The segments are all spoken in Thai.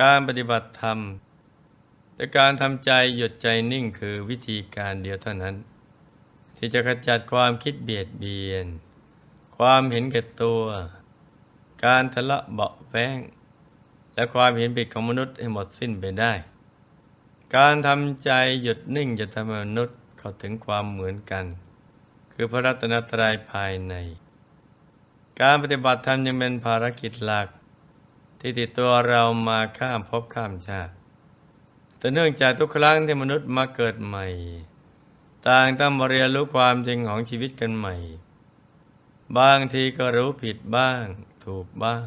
การปฏิบัติธรรม แต่การทำใจหยุดใจนิ่งคือวิธีการเดียวเท่านั้น ที่จะขจัดความคิดเบียดเบียน ความเห็นแก่ตัว การทะเลาะเบาแวงและความเห็นผิดของมนุษย์ให้หมดสิ้นไปได้ การทำใจหยุดนิ่งจะทำให้มนุษย์เข้าถึงความเหมือนกัน คือพระรัตนตรัยภายใน การปฏิบัติธรรมยังเป็นภารกิจหลัก ที่ติดตัวเรามาข้ามภพข้ามชาติ แต่เนื่องจากทุกครั้งที่มนุษย์มาเกิดใหม่ ต่างต้องมาเรียนรู้ความจริงของชีวิตกันใหม่ บางทีก็รู้ผิดบ้าง ถูกบ้าง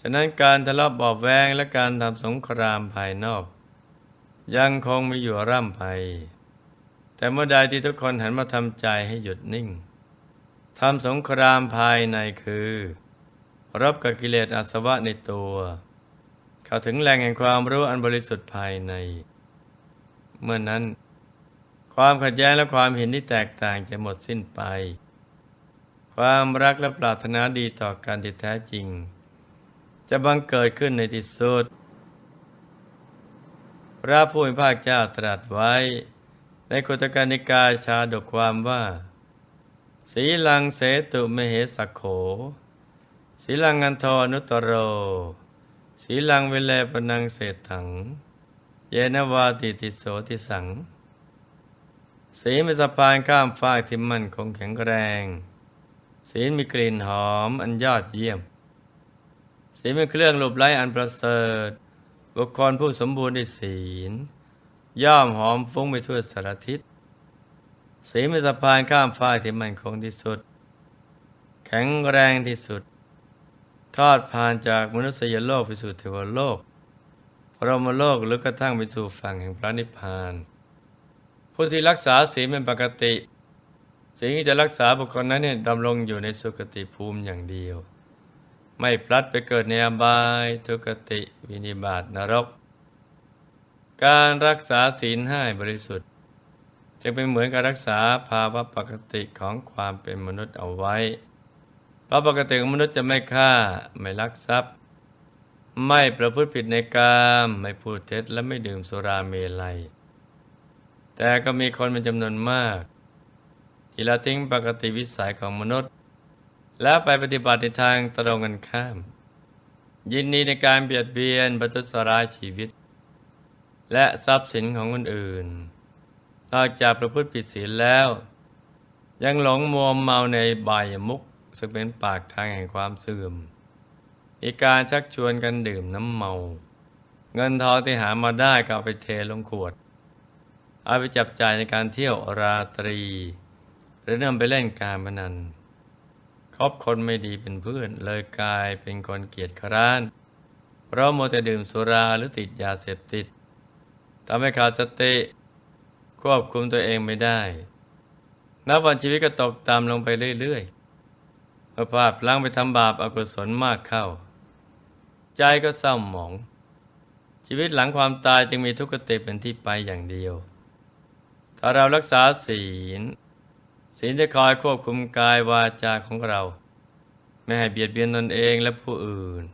ฉะนั้นการทะเลาะเบาะแวงและการทำสงครามภายนอก ยังคงมีอยู่ร่ำไป แต่เมื่อใดที่ทุกคนหันมาทำใจให้หยุดนิ่งทำสงครามภายในคือ รับกับกิเลสอาสวะในตัว เข้าถึงแหล่งแห่งความรู้อันบริสุทธิ์ภายใน เมื่อนนั้น ความขัดแย้งและความเห็นที่แตกต่างจะหมดสิ้นไป ความรักและปรารถนาดีต่อการที่แท้จริง จะบังเกิดขึ้นในที่สุดพระผู้มีพระเจ้าตรัสไว้ ในคุตการนิกายชาดกความว่า สีลังเสตุมเหสโข สีลังอันทอนุตโรสีลังเวเลปนังเศษถัง เยนวาติติโสติสังสีเป็นสะพานข้ามฟากที่มั่นคงแข็งแรงสีมีกลิ่นหอมอันยอดเยี่ยมสีเป็นเครื่องหลบไล้อันประเสริฐ บุคคลผู้สมบูรณ์ในศีล ย่อมหอมฟุ้งไปทั่วสารทิศสีเป็นสะพานข้ามฟากที่มั่นคงที่สุด แข็งแรงที่สุด ทอดผ่านจากมนุษยโลกไปสู่เทวโลกพรหมโลกหรือกระทั่งไปสู่ฝั่งแห่งพระนิพพาน ผู้ที่รักษาศีลเป็นปกติสิ่งที่จะรักษาบุคคลนั้นเนี่ยดำรงอยู่ในสุคติภูมิอย่างเดียว ไม่พลัดไปเกิดในอบายทุกติวินิบาตนรก การรักษาศีลให้บริสุทธิ์จึงเป็นเหมือนการรักษาภาวะปกติของความเป็นมนุษย์เอาไว้ เพราะปกติของมนุษย์จะไม่ฆ่า ไม่ลักทรัพย์ ไม่ประพฤติผิดในกามไม่พูดเท็จและไม่ดื่มสุราเมลัย แต่ก็มีคนเป็นจำนวนมาก ที่ละทิ้งปกติวิสัยของมนุษย์ แล้วไปปฏิบัติในทางตรงกันข้าม ยินดีในการเบียดเบียนประทุษร้ายชีวิต และทรัพย์สินของคนอื่น นอกจากประพฤติผิดศีลแล้วยังหลงมัวเมาในบายมุข ซึ่งเป็นปากทางแห่งความเสื่อมมีการชักชวนกันดื่มน้ำเมา เงินทองที่หามาได้ก็เอาไปเทลงขวด เอาไปจับจ่ายในการเที่ยวราตรี หรือนำไปเล่นการพนันคบคนไม่ดีเป็นเพื่อน เลยกลายเป็นคนเกียจคร้าน เพราะมัวแต่ดื่มสุราหรือติดยาเสพติดทำให้ขาดสติควบคุมตัวเองไม่ได้ นับวันชีวิตก็ตกต่ำลงไปเรื่อย ๆ มื่อพลาดพลั้งไปทำบาปอากุศลมากเข้า ใจก็เศร้าหมอง ชีวิตหลังความตายจึงมีทุกขติเป็นที่ไปอย่างเดียว ถ้าเรารักษาศีล ศีลจะคอยควบคุมกายวาจาของเรา ไม่ให้เบียดเบียนตนเองและผู้อื่น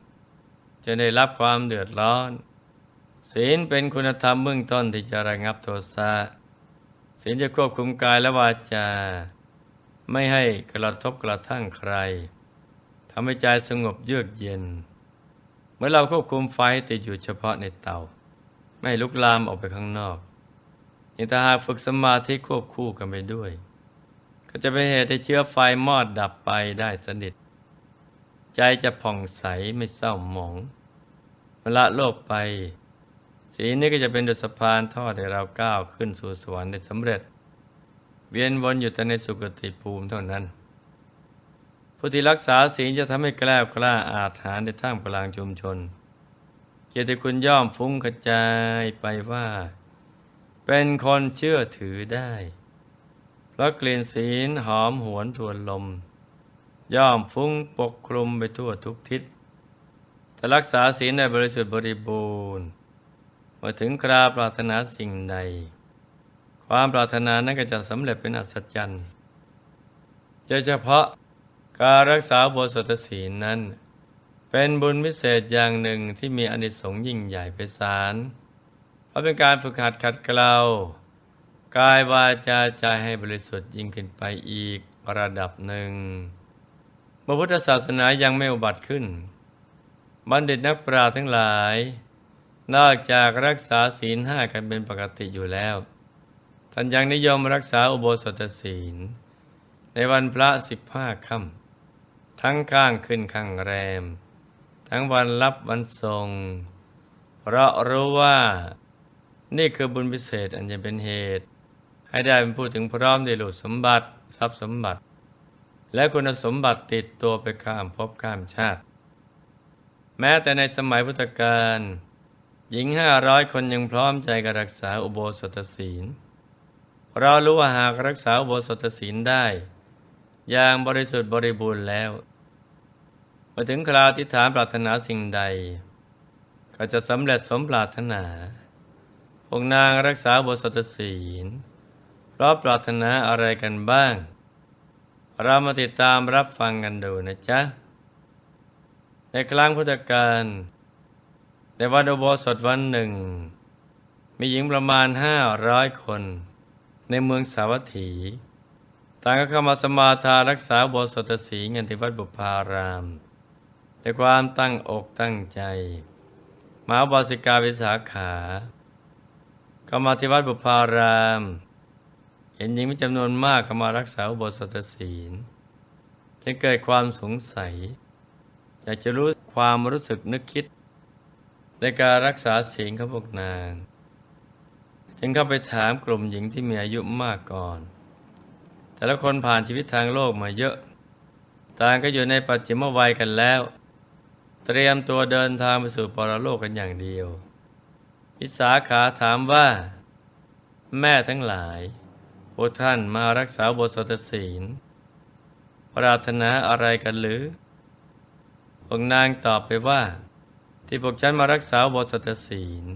จะได้รับความเดือดร้อน ศีลเป็นคุณธรรมเบื้องต้นที่จะระงับโทสะศีลจะควบคุมกายและวาจา ไม่ให้กระทบกระทั่งใครทำให้ใจสงบเยือกเย็น เมื่อเราควบคุมไฟติดอยู่เฉพาะในเตา ไม่ลุกลามออกไปข้างนอกยิ่งถ้าหากฝึกสมาธิควบคู่กันไปด้วย ก็จะเป็นเหตุให้เชื้อไฟมอดดับไปได้สนิท ใจจะผ่องใสไม่เศร้าหมองเวลาโลกไปสีนี้ก็จะเป็นดุสะพานทอดให้เราก้าวขึ้นสู่สวรรค์ได้สำเร็จ เวียนวนอยู่แต่ในสุคติภูมิเท่านั้น ผู้ที่รักษาศีลจะทำให้แกล้วกล้าอาถรรในท่ามกลางชุมชน เกียรติคุณย่อมฟุ้งกระจายไปว่า เป็นคนเชื่อถือได้ เพราะกลิ่นศีลหอมหวนทวนลม ย่อมฟุ้งปกคลุมไปทั่วทุกทิศแต่รักษาศีลในบริสุทธิ์บริบูรณ์มื่อถึงคราปรารถนาสิ่งใด ความปรารถนานั้นก็จะสำเร็จเป็นอัศจรรย์โดยเฉพาะการรักษาบทสตศีลนั้น เป็นบุญพิเศษอย่างหนึ่งที่มีอนิสงส์ยิ่งใหญ่ไพศาลเพราะเป็นการฝึกหัดขัดเกลากายวาจาใจให้บริสุทธิ์ยิ่งขึ้นไปอีกระดับหนึ่งเมื่อพุทธศาสนายังไม่อุบัติขึ้น บัณฑิตนักปราชญ์ทั้งหลาย นอกจากรักษาศีลห้ากันเป็นปกติอยู่แล้ว ท่านยังนิยมรักษาอุโบสถศีล ในวันพระสิบห้าค่ำทั้งข้างขึ้นข้างแรม ทั้งวันรับวันทรง เพราะรู้ว่านี่คือบุญพิเศษอันจะเป็นเหตุ ให้ได้เป็นผู้ถึงพร้อมได้หลุดสมบัติทรัพย์สมบัติ และคุณสมบัติติดตัวไปข้ามภพข้ามชาติ แม้แต่ในสมัยพุทธกาลหญิงห้าร้อยคนยังพร้อมใจกันรักษาอุโบสถศีล เรารู้ว่าหากรักษาโบสถศีลได้ อย่างบริสุทธิ์บริบูรณ์แล้วมาถึงคราวที่ถามปรารถนาสิ่งใด ก็จะสำเร็จสมปรารถนาพวกนางรักษาโบสถศีลเพราะปรารถนาอะไรกันบ้าง เรามาติดตามรับฟังกันดูนะจ๊ะ ในครั้งพุทธกาลในวันอุโบสถวันหนึ่ง มีหญิงประมาณห้าร้อยคน ในเมืองสาวัตถี ต่างก็เข้ามาสมาทานรักษาอุโบสถศีลกันที่วัดบุพารามในความตั้งอกตั้งใจ มหาบาสิกาวิสาขาเข้ามาที่วัดบุพาราม เห็นหญิงมีจำนวนมากเข้ามารักษาอุโบสถศีลจึงเกิดความสงสัย อยากจะรู้ความรู้สึกนึกคิด ในการรักษาศีลของพวกนาง จึงเข้าไปถามกลุ่มหญิงที่มีอายุมากก่อน แต่ละคนผ่านชีวิตทางโลกมาเยอะ ต่างก็อยู่ในปัจจิมวัยกันแล้ว เตรียมตัวเดินทางไปสู่ปรโลกกันอย่างเดียววิสาขาถามว่า แม่ทั้งหลายพวกท่านมารักษาบทสดศีล ปรารถนาอะไรกันหรือพวกนางตอบไปว่า ที่พวกฉันมารักษาบทสดศีล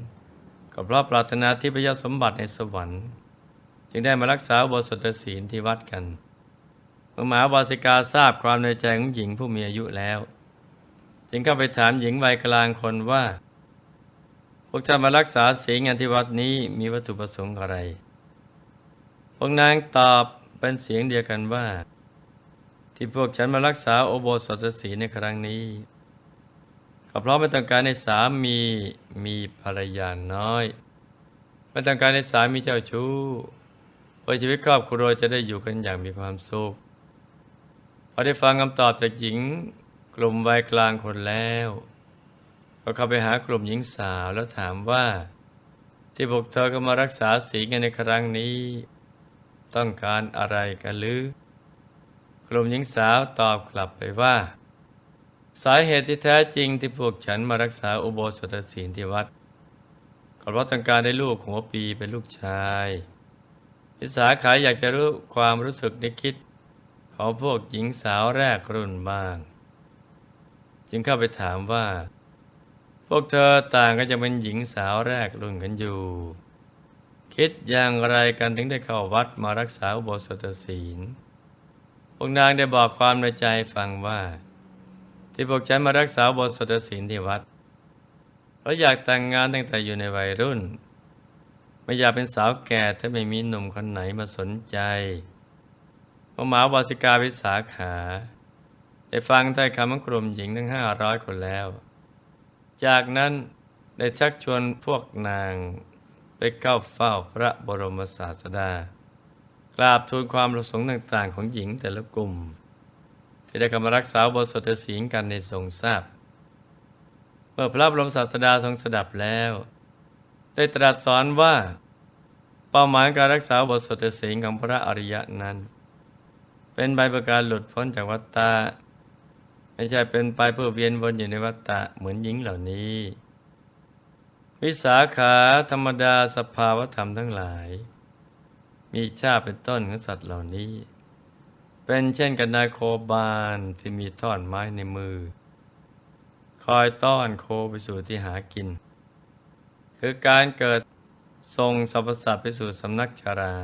ก็เพราะปรารถนาที่พยสมบัติในสวรรค์ จึงได้มารักษาบทสดศีลที่วัดกันเมื่อหมาบาสิกาทราบความในใจของหญิงผู้มีอายุแล้ว จึงเข้าไปถามหญิงวัยกลางคนว่า พวกท่านมารักษาศีลงานที่วัดนี้มีวัตถุประสงค์อะไร พวกนางตอบเป็นเสียงเดียวกันว่า ที่พวกฉันมารักษาโอโบสถศีลในครั้งนี้ ก็เพราะไม่ต้องการในสามีมีภรรยาน้อย ไม่ต้องการในสามีเจ้าชู้เพื่อชีวิตครอบครัวจะได้อยู่กันอย่างมีความสุขพอได้ฟังคำตอบจากหญิงกลุ่มวัยกลางคนแล้ว ก็เข้าไปหากลุ่มหญิงสาวแล้วถามว่า ที่พวกเธอก็มารักษาศีลกันในครั้งนี้ ต้องการอะไรกันหรือ กลุ่มหญิงสาวตอบกลับไปว่า สาเหตุที่แท้จริงที่พวกฉันมารักษาอุโบสถศีลที่วัดก็เพราะต้องการได้ลูกหัวปีเป็นลูกชายพิสาขายอยากจะรู้ความรู้สึกนึกคิด ของพวกหญิงสาวแรกรุ่นบ้าง จึงเข้าไปถามว่า พวกเธอต่างก็จะเป็นหญิงสาวแรกรุ่นกันอยู่ คิดอย่างไรกันถึงได้เข้าวัดมารักษาอุโบสถศีลพวกนางได้บอกความในใจฟังว่า ที่พวกฉันมารักษาอุโบสถศีลที่วัด เพราะอยากแต่งงานตั้งแต่อยู่ในวัยรุ่น ไม่อยากเป็นสาวแก่ถ้าไม่มีหนุ่มคนไหนมาสนใจพอหมาบาสิกาวิสาขา ได้ฟังใต้คำของกลุ่มหญิงทั้งห้าร้อยคนแล้ว จากนั้นได้ชักชวนพวกนางไปเข้าเฝ้าพระบรมศาสดากราบทูลความประสงค์ต่าง ๆ ของหญิงแต่ละกลุ่ม ที่ได้กำมารักษาบทสดศีลกันในทรงทราบ เมื่อพระบรมศาสดาทรงสดับแล้ว ได้ตรัสสอนว่า เป้าหมายการรักษาบทสดศีลของพระอริยะนั้น เป็นใบประการหลุดพ้นจากวัฏฏะไม่ใช่เป็นไปเพื่อเวียนวนอยู่ในวัฏฏะเหมือนหญิงเหล่านี้ วิสาขาธรรมดาสภาวธรรมทั้งหลาย มีชาเป็นต้นของสัตว์เหล่านี้ เป็นเช่นกันนายโคบานที่มีท่อนไม้ในมือ คอยต้อนโคไปสู่ที่หากิน คือการเกิดทรงสรรพสัตว์ไปสู่สำนักชรา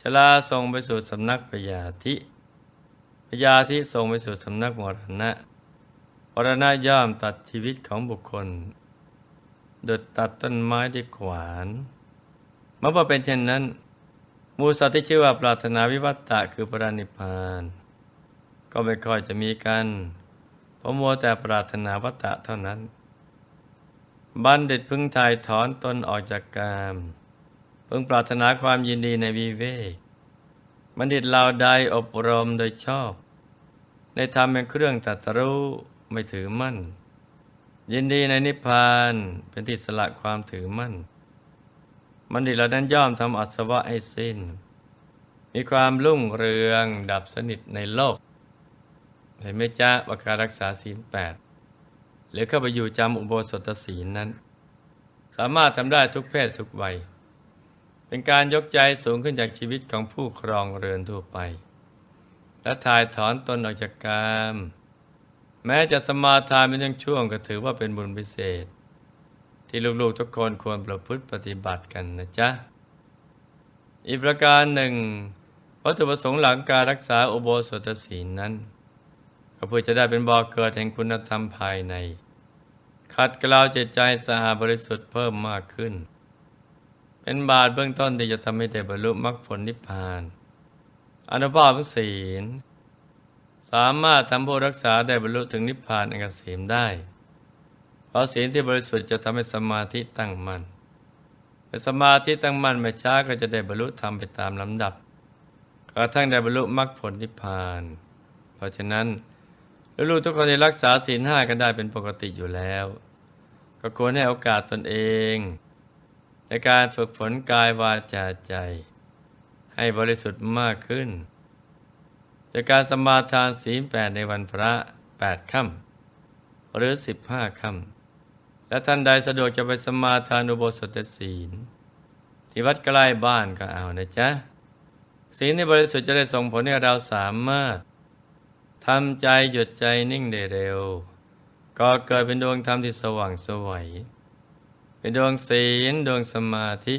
ชลาทรงไปสู่สำนักพยาธิพญาที่ทรงไปสู่สำนักมรณะมรณะย่อมตัดชีวิตของบุคคลดุดตัดต้นไม้ด้วยขวานเมื่อเป็นเช่นนั้น มูสัตว์ที่ชื่อว่าปรารถนาวิวัตตะคือปรานิพพาน ก็ไม่ค่อยจะมีกัน เพราะมัวแต่ปรารถนาวัตตะเท่านั้น บัณฑิตพึงถ่ายถอนตนออกจากกาม พึงปรารถนาความยินดีในวิเวก บัณฑิตเหล่าใดอบรมโดยชอบ ในธรรมเป็นเครื่องตรัดสรู้ไม่ถือมั่น ยินดีในนิพพานเป็นที่สละความถือมั่น บัณฑิตเหล่านั้นย่อมทำอัศวะให้สิ้น มีความรุ่งเรืองดับสนิทในโลก เห็นไหมจ๊ะว่าการรักษาศีลแปดหรือเข้าไปอยู่จำอุโบสถศีลนั้น สามารถทำได้ทุกเพศทุกวัย เป็นการยกใจสูงขึ้นจากชีวิตของผู้ครองเรือนทั่วไป และถ่ายถอนตนออกจากกาม แม้จะสมาทานเป็นช่วงก็ถือว่าเป็นบุญพิเศษ ที่ลูกๆทุกคนควรประพฤติปฏิบัติกันนะจ๊ะ อีกประการหนึ่งวัตถุประสงค์หลังการรักษาอุโบสถศีลนั้น ก็เพื่อจะได้เป็นบ่อเกิดแห่งคุณธรรมภายใน ขัดเกลาจิตใจสะอาดบริสุทธิ์เพิ่มมากขึ้น เป็นบาทเบื้องต้นที่จะทำให้ได้บรรลุมรรคผลนิพพานอนุภาพศีล สามารถทำผู้รักษาได้บรรลุถึงนิพพานอันเกษมได้ ราะศีลที่บริสุทธิ์จะทำให้สมาธิตั้งมั่นเมื่อสมาธิตั้งมั่นไม่ช้าก็จะได้บรรลุธรรมไปตามลำดับกระทั่งได้บรรลุมรรคผลนิพพาน เพราะฉะนั้นลูกทุกคนที่รักษาศีลห้ากันได้เป็นปกติอยู่แล้ว ก็ควรให้โอกาสตนเอง ในการฝึกฝนกายวาจาใจ ให้บริสุทธิ์มากขึ้น จากการสมาทานศีลแปดในวันพระแปดค่ำหรือสิบห้าค่ำ และท่านใดสะดวกจะไปสมาทานอุโบสถศีล ที่วัดใกล้บ้านก็เอานะจ๊ะศีลที่บริสุทธิ์จะได้ส่งผลให้เราสามารถทำใจหยุดใจนิ่งได้เร็ว ก็เกิดเป็นดวงธรรมที่สว่างสวัยเป็นดวงศีลดวงสมาธิ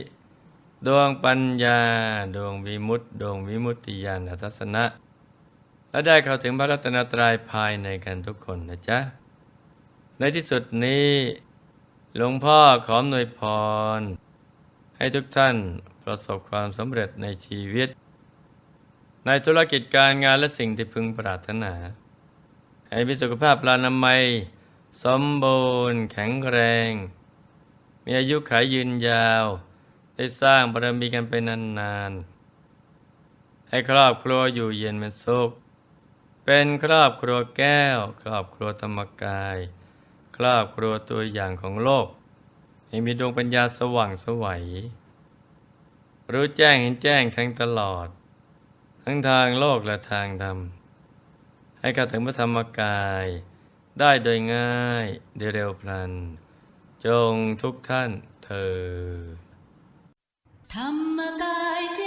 ดวงปัญญา ดวงวิมุตติ ดวงวิมุตติญาณทัศนะ และได้เข้าถึงพระรัตนตรัยภายในกันทุกคนนะจ๊ะ ในที่สุดนี้ หลวงพ่อขออำนวยพร ให้ทุกท่านประสบความสำเร็จในชีวิต ในธุรกิจการงานและสิ่งที่พึงปรารถนา ให้มีสุขภาพพลานามัย สมบูรณ์แข็งแรง มีอายุขายยืนยาว ได้สร้างบารมีกันไปนานๆ ให้ครอบครัวอยู่เย็นเป็นสุข เป็นครอบครัวแก้ว ครอบครัวธรรมกาย ครอบครัวตัวอย่างของโลก ให้มีดวงปัญญาสว่างสวัย รู้แจ้งเห็นแจ้งทั้งตลอด ทั้งทางโลกและทางธรรม ให้เข้าถึงพระธรรมกาย ได้โดยง่ายโดยเร็วพลัน จงทุกท่านเธอธรรมกายเจ